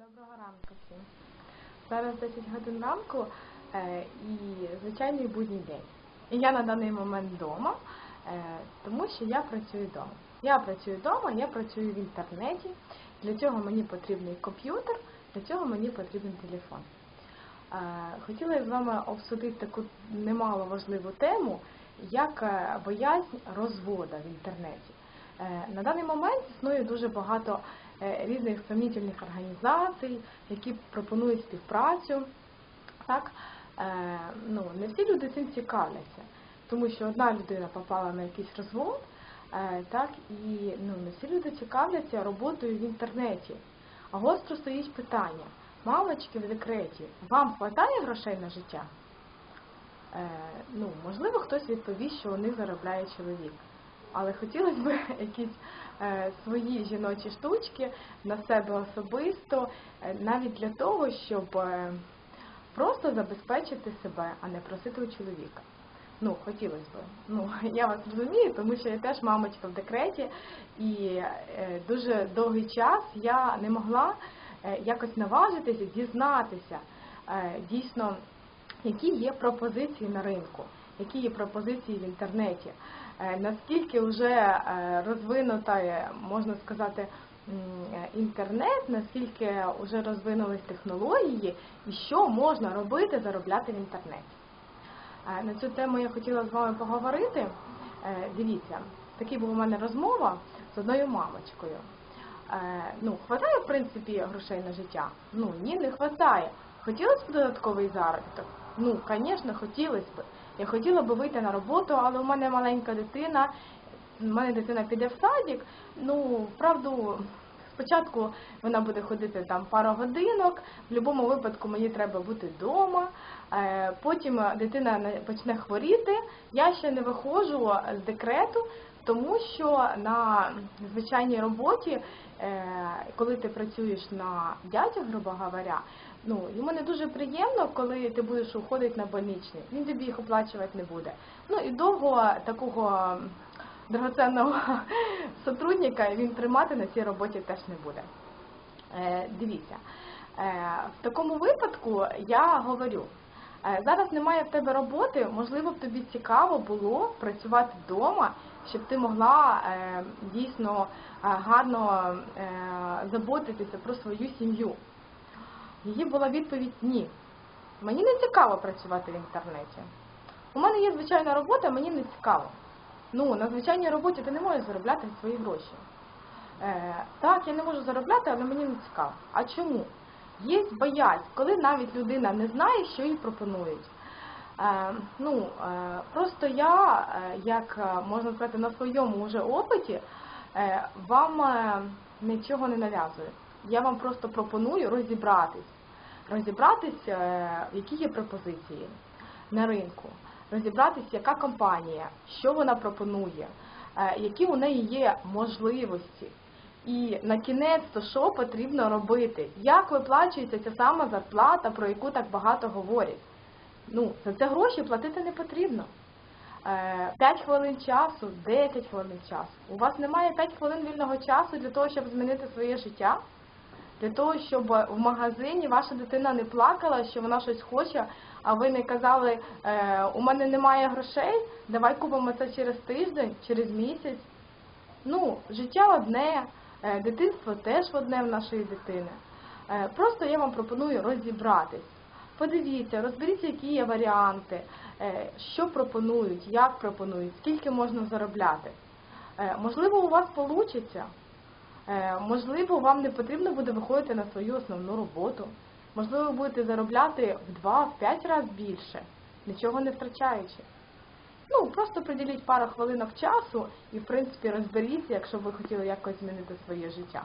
Доброго ранку всім. Зараз 10 годин ранку е, і звичайний будній день. І я на даний момент вдома, е, тому що я працюю вдома. Я працюю вдома, я працюю в інтернеті. Для цього мені потрібний комп'ютер, для цього мені потрібен телефон. Е, хотіла я з вами обсудити таку немало важливу тему, як е, боязнь розвода в інтернеті. Е, На даний момент існує дуже багато різних сомнітельних організацій, які пропонують співпрацю. Так? Е, Ну, не всі люди цим цікавляться, тому що одна людина попала на якийсь розвод, е, так, і ну, не всі люди цікавляться роботою в інтернеті. А гостро стоїть питання, мамочки в декреті, вам вистачає грошей на життя? Е, ну, можливо, хтось відповість, що у них заробляє чоловік. Але хотілося б якісь е, свої жіночі штучки на себе особисто, е, навіть для того, щоб е, просто забезпечити себе, а не просити у чоловіка. Ну, хотілося б. Ну, я вас розумію, тому що я теж мамочка в декреті, і дуже довгий час я не могла якось наважитися, дізнатися дійсно, які є пропозиції на ринку, які є пропозиції в інтернеті, е, наскільки вже е, розвинута, можна сказати, інтернет, наскільки вже розвинулись технології і що можна робити, заробляти в інтернеті. Е, На цю тему я хотіла з вами поговорити. Дивіться, такий був у мене розмова з одною мамочкою. Ну, хватає, в принципі, грошей на життя? Ну, ні, не хватає. Хотілося б додатковий заробіток? Ну, звісно, хотілося б. Я хотіла би вийти на роботу, але у мене маленька дитина, у мене дитина піде в садик. Ну, правду, спочатку вона буде ходити там пару годинок, в будь-якому випадку мені треба бути вдома. Е, Потім дитина не- почне хворіти. Я ще не виходжу з декрету, тому що на звичайній роботі, е, коли ти працюєш на дядях, грубо говоря, ну йому не дуже приємно, коли ти будеш уходити на больничний. Він тобі їх оплачувати не буде. Ну і довго такого драгоценного сотрудника він тримати на цій роботі теж не буде. Е, Дивіться, е, в такому випадку я говорю, е, зараз немає в тебе роботи, можливо, б тобі цікаво було працювати вдома, щоб ти могла дійсно гарно заботитися про свою сім'ю. Її була відповідь ні. Мені не цікаво працювати в інтернеті. У мене є звичайна робота, мені не цікаво. Ну, на звичайній роботі ти не можеш заробляти свої гроші. Е, так, я не можу заробляти, але мені не цікаво. А чому? Є боязнь, коли навіть людина не знає, що їй пропонують. Е, ну, е, просто я, е, як е, можна сказати, на своєму вже опиті, е, вам е, нічого не нав'язую. Я вам просто пропоную розібратись. Розібратись, е, які є пропозиції на ринку, розібратись, яка компанія, що вона пропонує, е, які у неї є можливості. І на кінець то що потрібно робити? Як виплачується ця сама зарплата, про яку так багато говорять? Ну, за це гроші платити не потрібно. 5 хвилин часу, 10 хвилин часу. У вас немає 5 хвилин вільного часу для того, щоб змінити своє життя, для того, щоб в магазині ваша дитина не плакала, що вона щось хоче, а ви не казали, е, у мене немає грошей, давай купимо це через тиждень, через місяць. Ну, життя одне, е, дитинство теж одне в нашої дитини. Е, Просто я вам пропоную розібратись. Подивіться, розберіться, які є варіанти, що пропонують, як пропонують, скільки можна заробляти. Можливо, у вас вийде. Можливо, вам не потрібно буде виходити на свою основну роботу. Можливо, ви будете заробляти в 2-5 разів більше, нічого не втрачаючи. Ну, просто приділіть пару хвилинок часу і, в принципі, розберіться, якщо ви хотіли якось змінити своє життя.